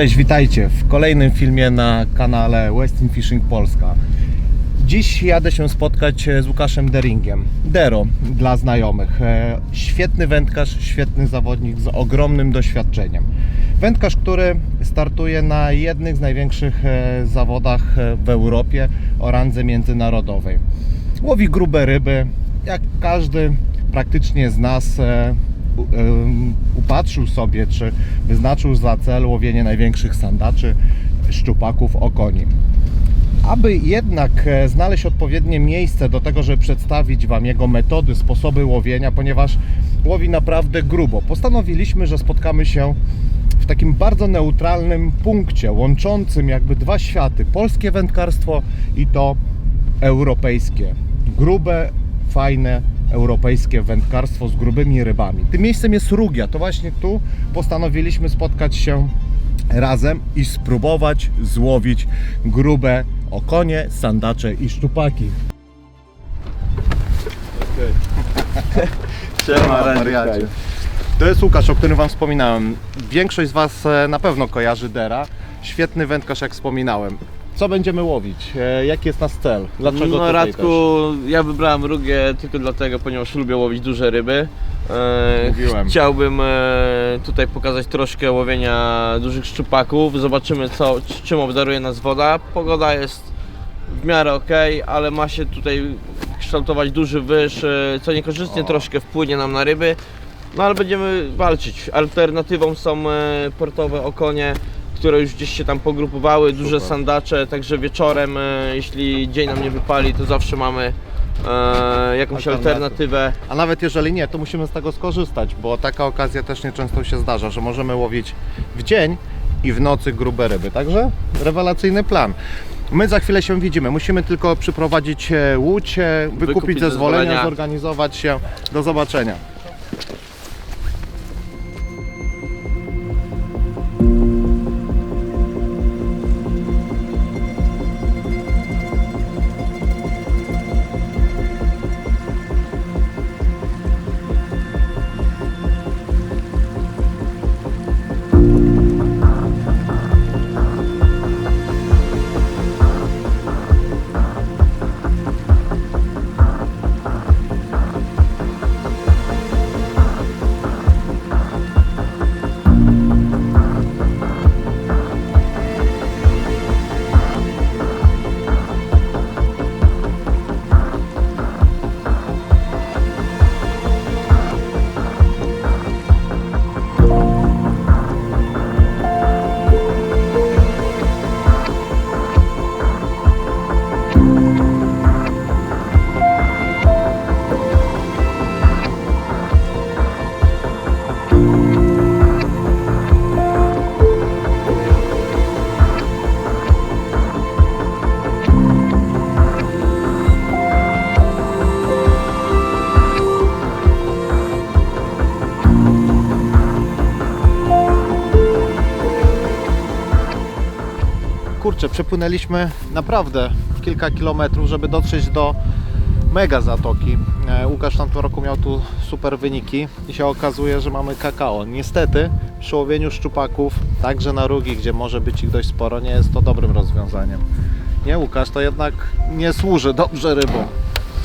Cześć, witajcie w kolejnym filmie na kanale Westin Fishing Polska. Dziś jadę się spotkać z Łukaszem Deringiem. Dero dla znajomych. E, Świetny wędkarz, świetny zawodnik z ogromnym doświadczeniem. Wędkarz, który startuje na jednych z największych e, zawodach e, w Europie o randze międzynarodowej. Łowi grube ryby, jak każdy praktycznie z nas upatrzył sobie, czy wyznaczył za cel łowienie największych sandaczy, szczupaków, okoni. Aby jednak e, znaleźć odpowiednie miejsce do tego, żeby przedstawić Wam jego metody, sposoby łowienia, ponieważ łowi naprawdę grubo, postanowiliśmy, że spotkamy się w takim bardzo neutralnym punkcie, łączącym jakby dwa światy: polskie wędkarstwo i to europejskie. Grube, fajne europejskie wędkarstwo z grubymi rybami. Tym miejscem jest Rugia. To właśnie tu postanowiliśmy spotkać się razem i spróbować złowić grube okonie, sandacze i szczupaki. Siema, wariacie. To jest Łukasz, o którym Wam wspominałem. Większość z Was e, na pewno kojarzy Dera. Świetny wędkarz, jak wspominałem. Co będziemy łowić? E, Jaki jest nasz cel? Dlaczego no tutaj Radku, ja wybrałem Rugię tylko dlatego, ponieważ lubię łowić duże ryby. E, Mówiłem. Chciałbym e, tutaj pokazać troszkę łowienia dużych szczupaków. Zobaczymy co, czym obdaruje nas woda. Pogoda jest w miarę ok, ale ma się tutaj kształtować duży wyż, e, co niekorzystnie troszkę wpłynie nam na ryby. No ale będziemy walczyć. Alternatywą są e, portowe okonie, które już gdzieś się tam pogrupowały, duże Super. sandacze, także wieczorem, e, jeśli dzień nam nie wypali, to zawsze mamy e, jakąś Alternatywę. alternatywę. A nawet jeżeli nie, to musimy z tego skorzystać, bo taka okazja też nieczęsto się zdarza, że możemy łowić w dzień i w nocy grube ryby. Także rewelacyjny plan. My za chwilę się widzimy. Musimy tylko przyprowadzić e, łódź, e, wykupić, Wykupić zezwolenia, zezwolenia. zorganizować się. Do zobaczenia. Przepłynęliśmy naprawdę kilka kilometrów, żeby dotrzeć do mega zatoki. E, Łukasz w tamtym roku miał tu super wyniki i się okazuje, że mamy kakao. Niestety przy łowieniu szczupaków, także na rugi, gdzie może być ich dość sporo, nie jest to dobrym rozwiązaniem. Nie Łukasz, to jednak nie służy dobrze rybom.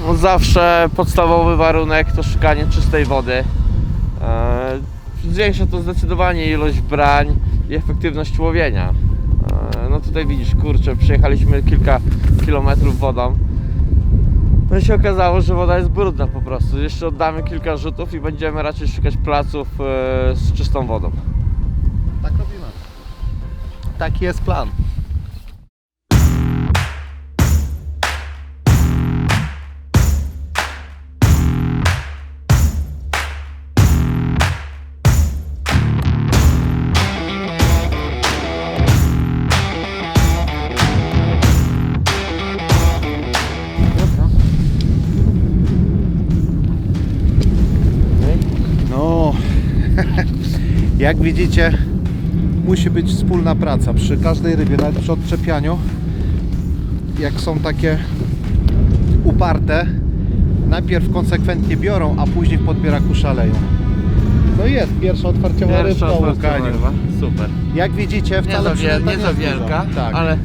No zawsze podstawowy warunek to szukanie czystej wody. E, zwiększa to zdecydowanie ilość brań i efektywność łowienia. No tutaj widzisz, kurczę, przejechaliśmy kilka kilometrów wodą. No i się okazało, że woda jest brudna po prostu. Jeszcze oddamy kilka rzutów i będziemy raczej szukać placów e, z czystą wodą. Tak robimy. Taki jest plan. Jak widzicie, musi być wspólna praca przy każdej rybie, nawet przy odczepianiu. Jak są takie uparte, najpierw konsekwentnie biorą, a później w podbieraku szaleją. No jest, pierwsza otwarciowa rybka u ryba. Super. Jak widzicie, Nie wcale za, wie, przynęta nie za jest wielka. Tak. ale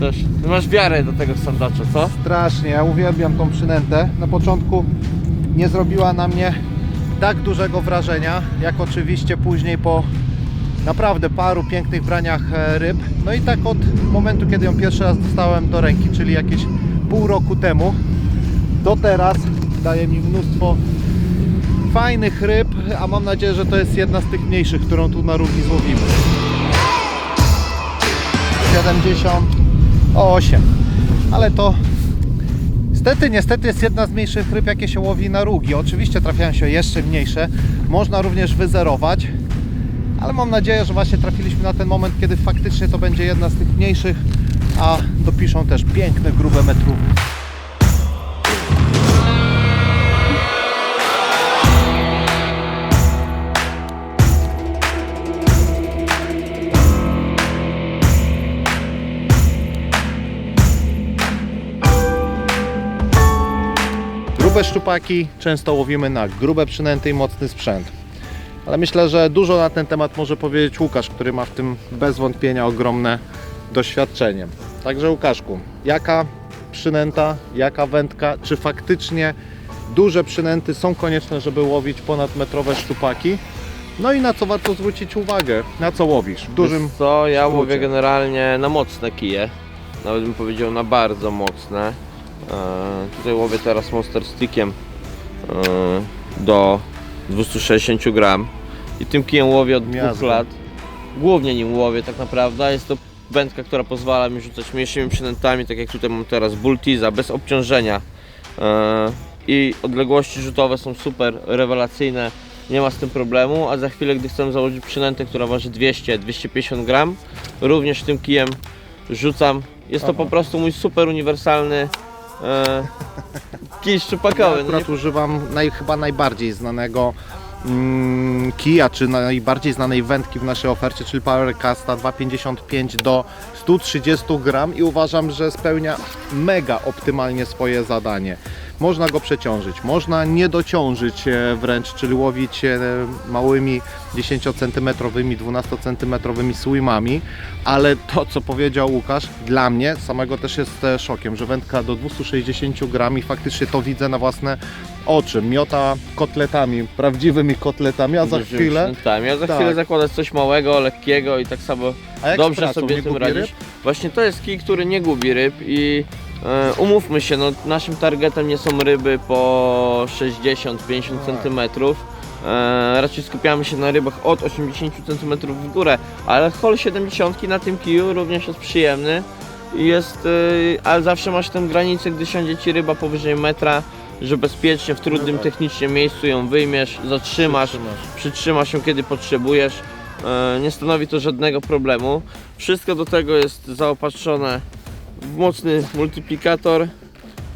też masz wiarę do tego sandacza, co? Strasznie, ja uwielbiam tą przynętę. Na początku nie zrobiła na mnie tak dużego wrażenia, jak oczywiście później po naprawdę paru pięknych braniach e, ryb. No i tak od momentu, kiedy ją pierwszy raz dostałem do ręki, czyli jakieś pół roku temu, do teraz daje mi mnóstwo fajnych ryb, a mam nadzieję, że to jest jedna z tych mniejszych, którą tu na równi złowimy. 78, ale to Niestety, niestety jest jedna z mniejszych ryb, jakie się łowi na rugi. Oczywiście trafiają się jeszcze mniejsze. Można również wyzerować, ale mam nadzieję, że właśnie trafiliśmy na ten moment, kiedy faktycznie to będzie jedna z tych mniejszych, a dopiszą też piękne, grube metrówki. Grube szczupaki często łowimy na grube przynęty i mocny sprzęt. Ale myślę, że dużo na ten temat może powiedzieć Łukasz, który ma w tym bez wątpienia ogromne doświadczenie. Także Łukaszku, jaka przynęta, jaka wędka, czy faktycznie duże przynęty są konieczne, żeby łowić ponadmetrowe szczupaki? No i na co warto zwrócić uwagę? Na co łowisz? W dużym co, ja skrócie. łowię generalnie na mocne kije. Nawet bym powiedział na bardzo mocne. E, tutaj łowię teraz monster stickiem e, do 260 gram. I tym kijem łowię od dwóch Miazga. lat. Głównie nim łowię tak naprawdę. Jest to wędka, która pozwala mi rzucać mniejszymi przynętami, tak jak tutaj mam teraz Bultiza, bez obciążenia. E, I odległości rzutowe są super rewelacyjne. Nie ma z tym problemu, a za chwilę, gdy chcę założyć przynętę, która waży 200-250 gram, również tym kijem rzucam. Jest to po prostu mój super uniwersalny e, kij Ja szczupakowy. No nie akurat używam naj, chyba najbardziej znanego mm, kija, czy najbardziej znanej wędki w naszej ofercie, czyli Powercasta 255 do 130 gram i uważam, że spełnia mega optymalnie swoje zadanie. Można go przeciążyć, można nie dociążyć e, wręcz, czyli łowić e, małymi 10 cm, 12 cm swimami, ale to co powiedział Łukasz, dla mnie samego też jest e, szokiem, że wędka do 260 gram i faktycznie to widzę na własne oczy. Miota kotletami, prawdziwymi kotletami, a za chwilę. przynętami. Ja za Tak. chwilę zakładać coś małego, lekkiego i tak samo A dobrze pracą, sobie tym gubi radzisz. ryb? Właśnie to jest kij, który nie gubi ryb i umówmy się, no, naszym targetem nie są ryby po 60-50 Tak. cm. E, raczej skupiamy się na rybach od 80 cm w górę, ale hol 70 na tym kiju również jest przyjemny i jest, e, ale zawsze masz tę granicę, gdy siądzie ci ryba powyżej metra, że bezpiecznie w trudnym No tak. technicznie miejscu ją wyjmiesz, zatrzymasz, przytrzymasz ją kiedy potrzebujesz. E, Nie stanowi to żadnego problemu. Wszystko do tego jest zaopatrzone mocny multiplikator,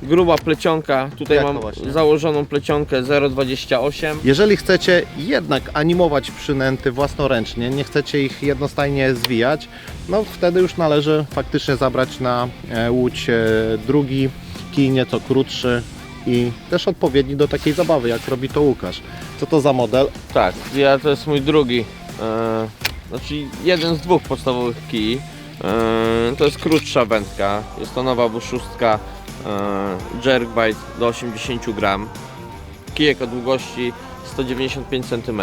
gruba plecionka. Tutaj Jaka mam właśnie? założoną plecionkę 0,28. Jeżeli chcecie jednak animować przynęty własnoręcznie, nie chcecie ich jednostajnie zwijać, no wtedy już należy faktycznie zabrać na e, łódź e, drugi kij nieco krótszy i też odpowiedni do takiej zabawy, jak robi to Łukasz. Co to za model? Tak, ja to jest mój drugi, e, znaczy jeden z dwóch podstawowych kij. E, to jest krótsza wędka, jest to nowa W6 e, jerkbait do 80 gram. Kijek o długości 195 cm.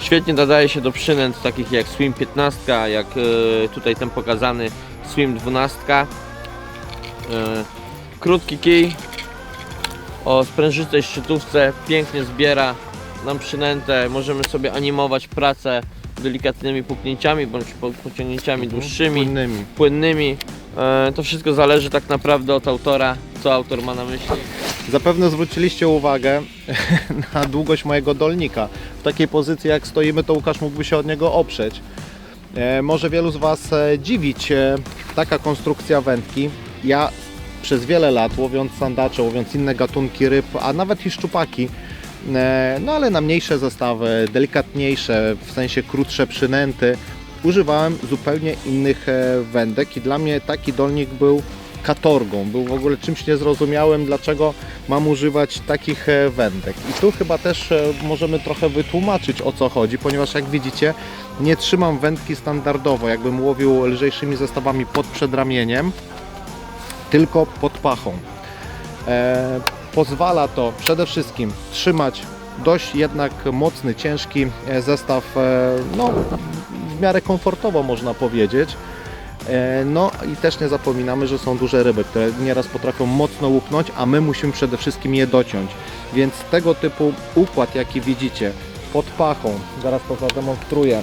Świetnie nadaje się do przynęt takich jak Swim 15, jak e, tutaj ten pokazany Swim 12. E, krótki kij o sprężystej szczytówce, pięknie zbiera nam przynętę, możemy sobie animować pracę delikatnymi puknięciami bądź po- pociągnięciami dłuższymi, Innymi. płynnymi. E, To wszystko zależy tak naprawdę od autora, co autor ma na myśli. Zapewne zwróciliście uwagę na długość mojego dolnika. W takiej pozycji jak stoimy, to Łukasz mógłby się od niego oprzeć. E, może wielu z Was e, dziwić e, taka konstrukcja wędki. Ja przez wiele lat łowiąc sandacze, łowiąc inne gatunki ryb, a nawet i szczupaki, no ale na mniejsze zestawy, delikatniejsze, w sensie krótsze przynęty, używałem zupełnie innych e, wędek i dla mnie taki dolnik był katorgą, był w ogóle czymś niezrozumiałym, dlaczego mam używać takich e, wędek. I tu chyba też e, możemy trochę wytłumaczyć o co chodzi, ponieważ jak widzicie, nie trzymam wędki standardowo, jakbym łowił lżejszymi zestawami pod przedramieniem, tylko pod pachą. E, pozwala to przede wszystkim trzymać dość jednak mocny, ciężki e, zestaw, e, no w miarę komfortowo można powiedzieć. E, No i też nie zapominamy, że są duże ryby, które nieraz potrafią mocno łupnąć, a my musimy przede wszystkim je dociąć. Więc tego typu układ, jaki widzicie, pod pachą, zaraz to zademonstruję,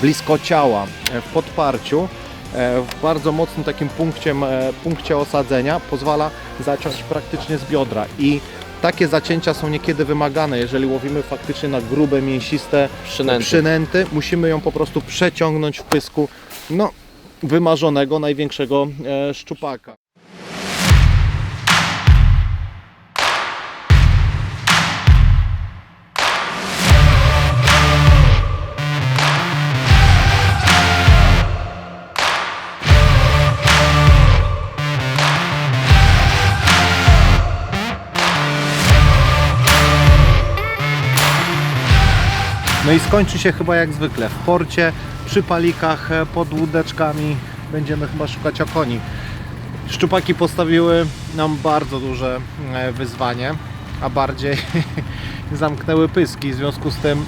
blisko ciała, w podparciu, w bardzo mocnym takim punkcie, e, punkcie osadzenia pozwala zaciąć praktycznie z biodra i takie zacięcia są niekiedy wymagane, jeżeli łowimy faktycznie na grube, mięsiste Przynęty. przynęty, musimy ją po prostu przeciągnąć w pysku, no, wymarzonego, największego e, szczupaka. I skończy się chyba jak zwykle w porcie, przy palikach, e, pod łódeczkami będziemy chyba szukać okoni. Szczupaki postawiły nam bardzo duże e, wyzwanie, a bardziej zamknęły pyski. W związku z tym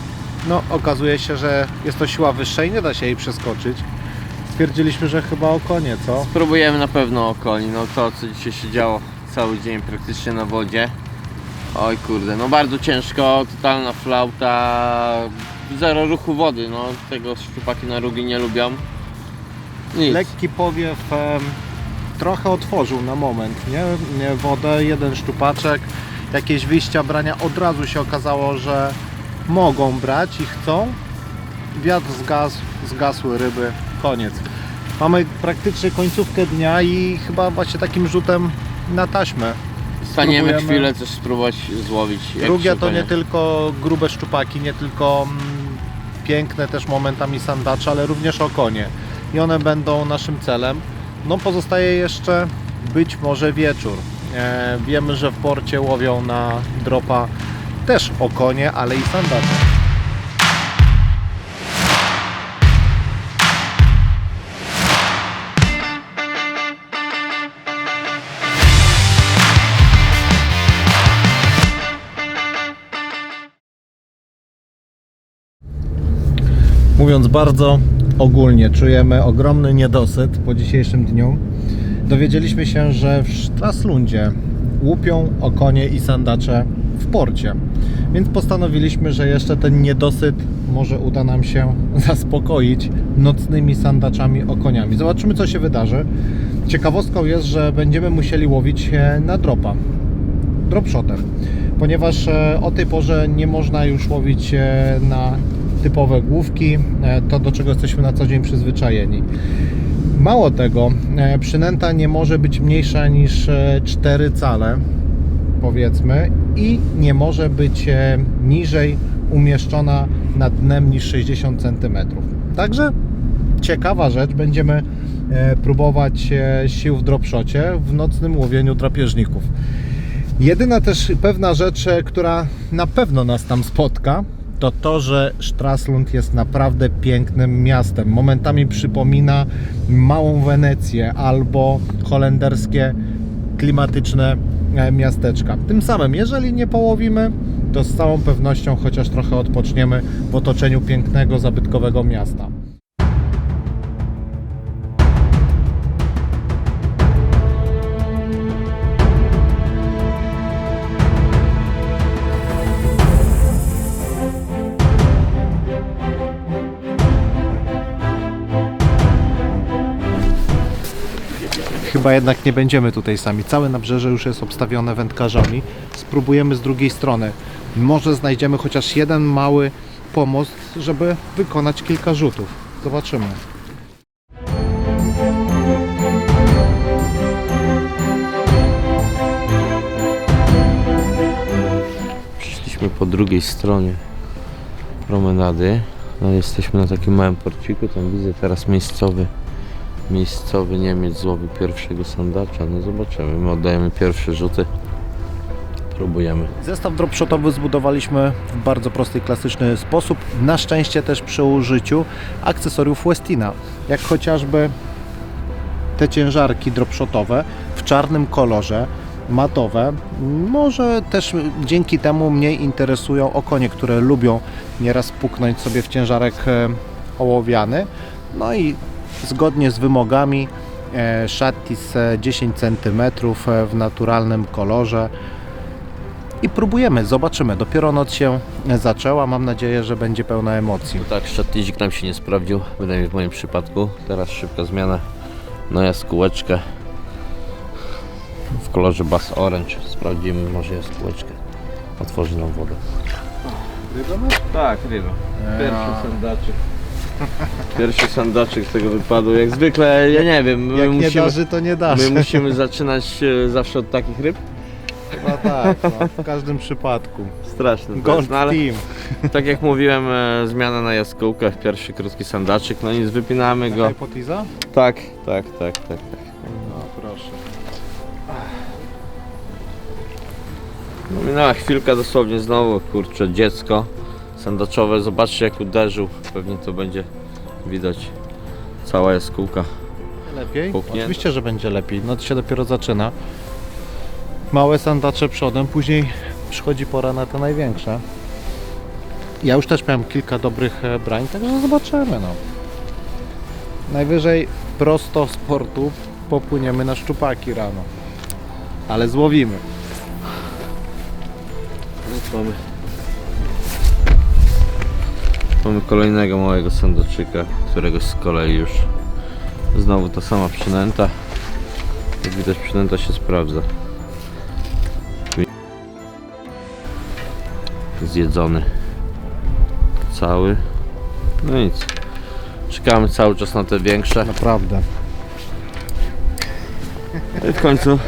no, okazuje się, że jest to siła wyższa i nie da się jej przeskoczyć. Stwierdziliśmy, że chyba okonie, co? Spróbujemy na pewno okoni, no to co dzisiaj się działo cały dzień praktycznie na wodzie. Oj kurde, no bardzo ciężko, totalna flauta, zero ruchu wody, no tego szczupaki na rugi nie lubią. Nic. Lekki powiew em, trochę otworzył na moment, nie? nie? Wodę, jeden szczupaczek, jakieś wyjścia brania. Od razu się okazało, że mogą brać i chcą. Wiatr zgasł, zgasły ryby, koniec. Mamy praktycznie końcówkę dnia i chyba właśnie takim rzutem na taśmę. Staniemy spróbujemy. chwilę coś spróbować złowić. jak Drugie to nie tylko grube szczupaki, nie tylko mm, piękne też momentami sandacze, ale również okonie. I one będą naszym celem. No pozostaje jeszcze być może wieczór. E, wiemy, że w porcie łowią na dropa też okonie, ale i sandacze. Mówiąc bardzo ogólnie, czujemy ogromny niedosyt po dzisiejszym dniu. Dowiedzieliśmy się, że w Stralsundzie łupią okonie i sandacze w porcie. Więc postanowiliśmy, że jeszcze ten niedosyt może uda nam się zaspokoić nocnymi sandaczami okoniami. Zobaczymy, co się wydarzy. Ciekawostką jest, że będziemy musieli łowić na dropa dropshotem, ponieważ e, o tej porze nie można już łowić na typowe główki, e, to do czego jesteśmy na co dzień przyzwyczajeni. Mało tego, e, przynęta nie może być mniejsza niż e, 4 cale, powiedzmy, i nie może być e, niżej umieszczona nad dnem niż 60 cm. Także ciekawa rzecz, będziemy e, próbować e, sił w dropshocie w nocnym łowieniu drapieżników. Jedyna też pewna rzecz, e, która na pewno nas tam spotka, to to, że Stralsund jest naprawdę pięknym miastem. Momentami przypomina małą Wenecję albo holenderskie klimatyczne e, miasteczka. Tym samym, jeżeli nie połowimy, to z całą pewnością chociaż trochę odpoczniemy w otoczeniu pięknego, zabytkowego miasta. Chyba jednak nie będziemy tutaj sami. Całe nabrzeże już jest obstawione wędkarzami. Spróbujemy z drugiej strony. Może znajdziemy chociaż jeden mały pomost, żeby wykonać kilka rzutów. Zobaczymy. Przyszliśmy po drugiej stronie promenady. No, jesteśmy na takim małym porciku. Tam widzę teraz miejscowy miejscowy Niemiec złowił pierwszego sandacza. No zobaczymy. My oddajemy pierwsze rzuty. Próbujemy. Zestaw dropshotowy zbudowaliśmy w bardzo prosty, klasyczny sposób. Na szczęście też przy użyciu akcesoriów Westina, jak chociażby te ciężarki dropshotowe w czarnym kolorze, matowe. Może też dzięki temu mniej interesują okonie, które lubią nieraz puknąć sobie w ciężarek e, ołowiany. No i zgodnie z wymogami Shattis e, 10 cm w naturalnym kolorze. I próbujemy, zobaczymy. Dopiero noc się zaczęła. Mam nadzieję, że będzie pełna emocji. Tak, szatnizik nam się nie sprawdził, bynajmniej w moim przypadku. Teraz szybka zmiana na jaskółeczkę w kolorze Bass Orange. Sprawdzimy może jaskółeczkę. Otworzy nam wodę. Tak, ryba. Pierwszy sandaczek. Pierwszy sandaczek z tego wypadł. Jak zwykle, ja nie wiem, my, Jak nie musimy, darzy, to nie darzy. my musimy zaczynać e, zawsze od takich ryb. Chyba tak, no, w każdym przypadku. Straszne. to jest, Gold no, ale Team. tak jak mówiłem, e, zmiana na jaskółkę, pierwszy krótki sandaczek. No nic, wypinamy go. Hypotiza? Tak, tak, tak, tak. tak. No proszę. No minęła chwilka dosłownie znowu, kurczę, dziecko sandaczowe, zobaczcie jak uderzył, pewnie to będzie widać cała jaskółka. Lepiej? Oczywiście, że będzie lepiej. Noc się dopiero zaczyna. Małe sandacze przodem, później przychodzi pora na te największe. Ja już też miałem kilka dobrych e, brań, także zobaczymy. No. Najwyżej prosto z portu popłyniemy na szczupaki rano. Ale złowimy. No, mamy. Mamy kolejnego małego sandaczyka, którego z kolei już znowu ta sama przynęta. Jak widać przynęta się sprawdza. Zjedzony cały. No nic. Czekamy cały czas na te większe. Naprawdę. I w końcu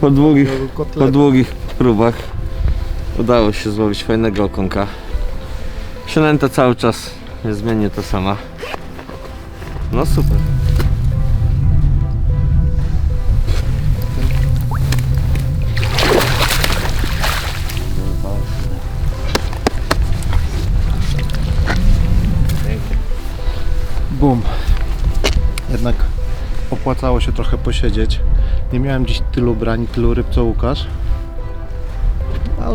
po długich po długich próbach udało się złowić fajnego okonka. Przynęta cały czas niezmiennie ta sama. No super. Bum. Jednak opłacało się trochę posiedzieć. Nie miałem dziś tylu brań, tylu ryb co Łukasz.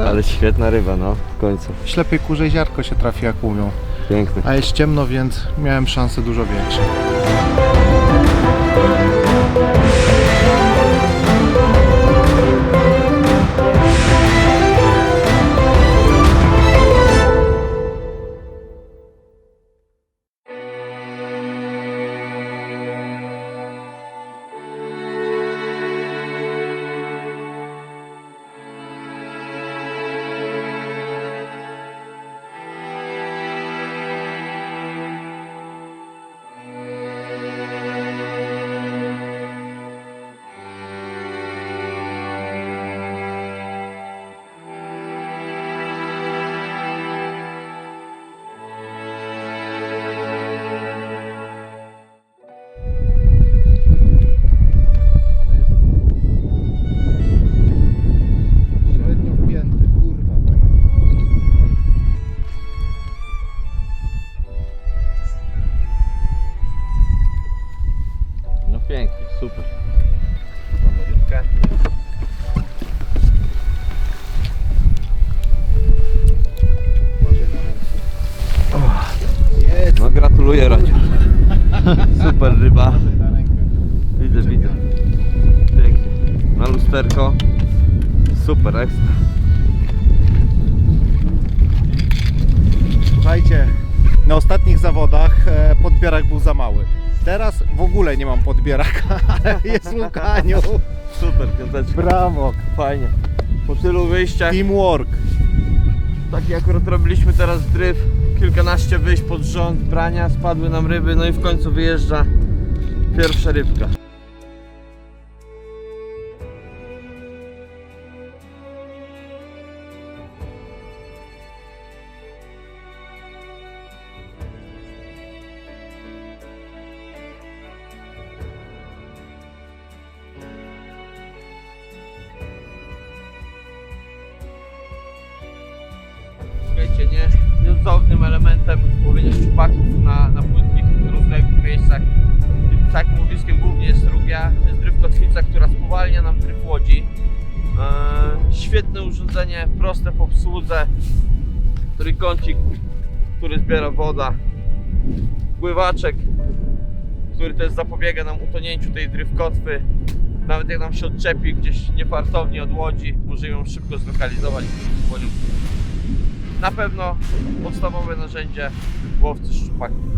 Ale, świetna ryba, no w końcu. ślepej kurze ziarko się trafi, jak mówią. Piękny. A jest ciemno, więc miałem szanse dużo większe. Super ryba. Widzę, widzę. Pięknie. Na lusterko. Super, ekstra. Słuchajcie, na ostatnich zawodach e, podbierak był za mały. Teraz w ogóle nie mam podbieraka, ale jest w łukaniu. Super, piąteczka. Brawo. Fajnie. Po tylu wyjściach, Teamwork. taki akurat robiliśmy teraz dryf, kilkanaście wyjść pod rząd, brania, spadły nam ryby, no i w końcu wyjeżdża Pierwsza rybka. Słuchajcie, nie, nieodzownym elementem łowienia szczupaków na, na płytkich różnych miejscach. Takim łowiskiem głównie jest rugia, to jest dryf kotwica, która spowalnia nam dryf łodzi. Eee, świetne urządzenie, proste w obsłudze, trójkącik, który zbiera woda, pływaczek, który też zapobiega nam utonięciu tej drywkotwy. Nawet jak nam się odczepi gdzieś niefartownie od łodzi, możemy ją szybko zlokalizować z łodzią. Na pewno podstawowe narzędzie łowcy szczupaków.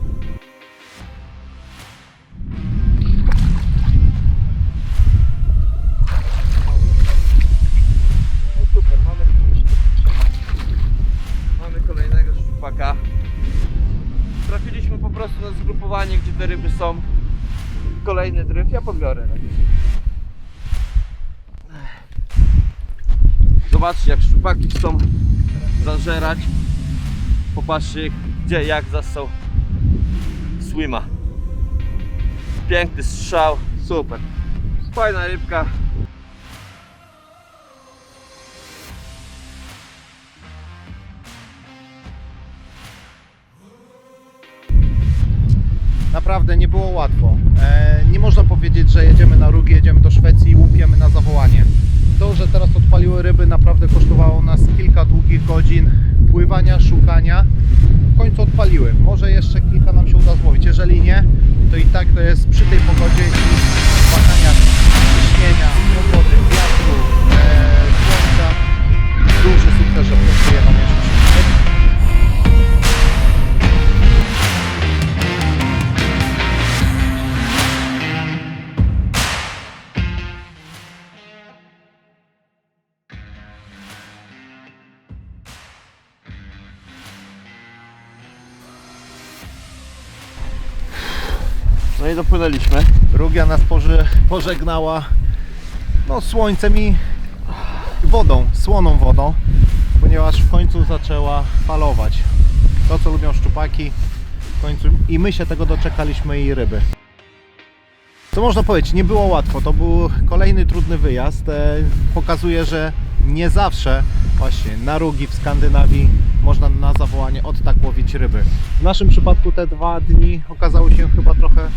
Prostu na zgrupowanie, gdzie te ryby są. Kolejny dryf, ja podbiorę. Zobaczcie jak szczupaki chcą zażerać. Popatrzcie gdzie, jak zasał Swima. Piękny strzał, super. Fajna rybka. Naprawdę nie było łatwo. E, nie można powiedzieć, że jedziemy na rugi, jedziemy do Szwecji i łupiemy na zawołanie. To, że teraz odpaliły ryby naprawdę kosztowało nas kilka długich godzin pływania, szukania. W końcu odpaliły. Może jeszcze kilka nam się uda złowić. Jeżeli nie, to i tak to jest przy tej pogodzie I dopłynęliśmy. Rugia nas poże, pożegnała no, słońcem i wodą, słoną wodą, ponieważ w końcu zaczęła falować. To, co lubią szczupaki, w końcu i my się tego doczekaliśmy i ryby. Co można powiedzieć, nie było łatwo. To był kolejny trudny wyjazd. E, Pokazuje, że nie zawsze właśnie na rugi w Skandynawii można na zawołanie od tak łowić ryby. W naszym przypadku te dwa dni okazały się chyba trochę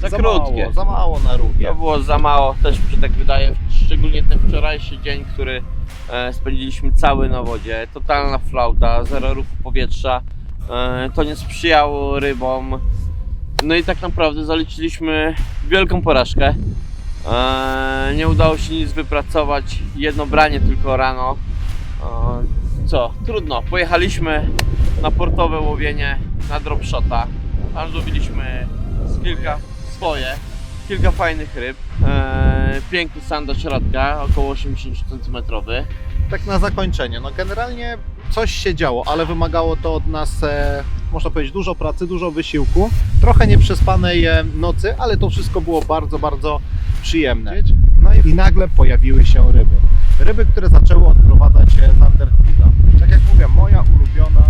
Za, za krótkie. Mało, za mało na rugie. To było za mało, też mi się tak wydaje, szczególnie ten wczorajszy dzień, który e, spędziliśmy cały na wodzie. Totalna flauta, zero ruchu powietrza. E, to nie sprzyjało rybom. No i tak naprawdę zaliczyliśmy wielką porażkę. E, nie udało się nic wypracować, jedno branie tylko rano. E, co, trudno. Pojechaliśmy na portowe łowienie na dropshota. Tam złowiliśmy z kilka swoje kilka fajnych ryb. Eee, piękny sandacz radka, około 80 cm. Tak na zakończenie, no generalnie coś się działo, ale wymagało to od nas, e, można powiedzieć, dużo pracy, dużo wysiłku, trochę nieprzespanej e, nocy, ale to wszystko było bardzo, bardzo przyjemne. No i nagle pojawiły się ryby. Ryby, które zaczęły odprowadzać się z. Tak jak mówię, moja ulubiona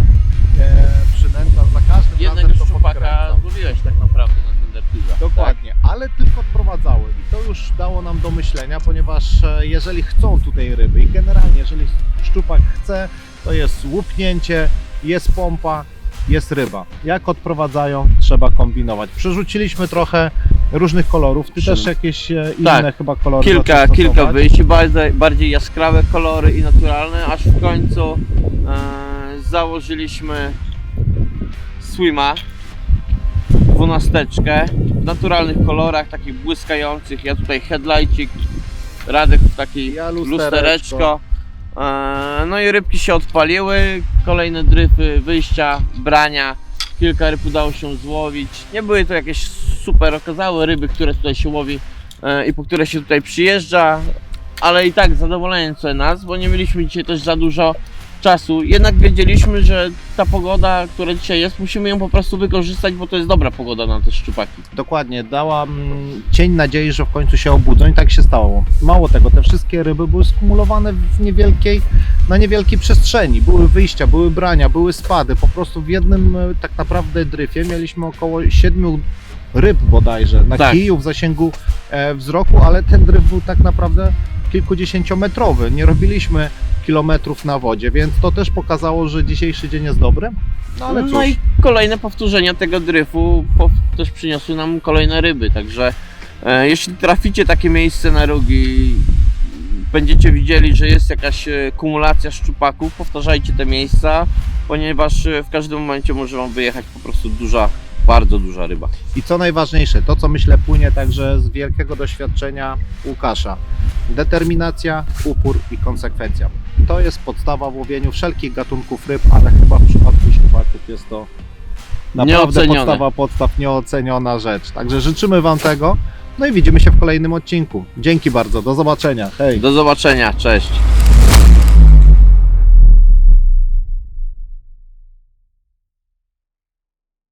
e, przynęta, za każdym Jednego razem to szczupaka podkręcam. złowiłeś tak naprawdę na Tendertiza. Dokładnie, ale tylko odprowadzały i to już dało nam do myślenia, ponieważ e, jeżeli chcą tutaj ryby i generalnie jeżeli szczupak chce, to jest łupnięcie, jest pompa, jest ryba. Jak odprowadzają, trzeba kombinować. Przerzuciliśmy trochę różnych kolorów, ty Przy- też jakieś e, inne Tak. chyba kolory Kilka, kilka wyjść, bardziej, bardziej jaskrawe kolory i naturalne, aż w końcu e, założyliśmy Swima, dwunasteczkę w naturalnych kolorach, takich błyskających. Ja tutaj headlightcik, Radek w takiej Ja lustereczko. lustereczko. E, No i rybki się odpaliły, kolejne dryfy, wyjścia, brania. Kilka ryb udało się złowić. Nie były to jakieś super okazałe ryby, które tutaj się łowi e, i po które się tutaj przyjeżdża, ale i tak zadowalające nas, bo nie mieliśmy dzisiaj też za dużo czasu. Jednak wiedzieliśmy, że ta pogoda, która dzisiaj jest, musimy ją po prostu wykorzystać, bo to jest dobra pogoda na te szczupaki. Dokładnie, dała mm, cień nadziei, że w końcu się obudzą i tak się stało. Mało tego, te wszystkie ryby były skumulowane w niewielkiej, na niewielkiej przestrzeni. Były wyjścia, były brania, były spady. Po prostu w jednym e, tak naprawdę dryfie mieliśmy około siedmiu ryb bodajże na Tak. kiju w zasięgu e, wzroku, ale ten dryf był tak naprawdę kilkudziesięciometrowy. Nie robiliśmy km na wodzie, więc to też pokazało, że dzisiejszy dzień jest dobry. No ale cóż, No i kolejne powtórzenia tego dryfu też przyniosły nam kolejne ryby, także e, jeśli traficie takie miejsce na rogi, będziecie widzieli, że jest jakaś e, kumulacja szczupaków, powtarzajcie te miejsca, ponieważ e, w każdym momencie może Wam wyjechać po prostu duża, bardzo duża ryba. i co najważniejsze, to co myślę płynie także z wielkiego doświadczenia Łukasza. Determinacja, upór i konsekwencja. To jest podstawa w łowieniu wszelkich gatunków ryb, ale chyba w przypadku szczupaków jest to naprawdę Nieocenione. podstawa podstaw, nieoceniona rzecz. Także życzymy Wam tego. No i widzimy się w kolejnym odcinku. Dzięki bardzo, do zobaczenia. Hej! Do zobaczenia, cześć!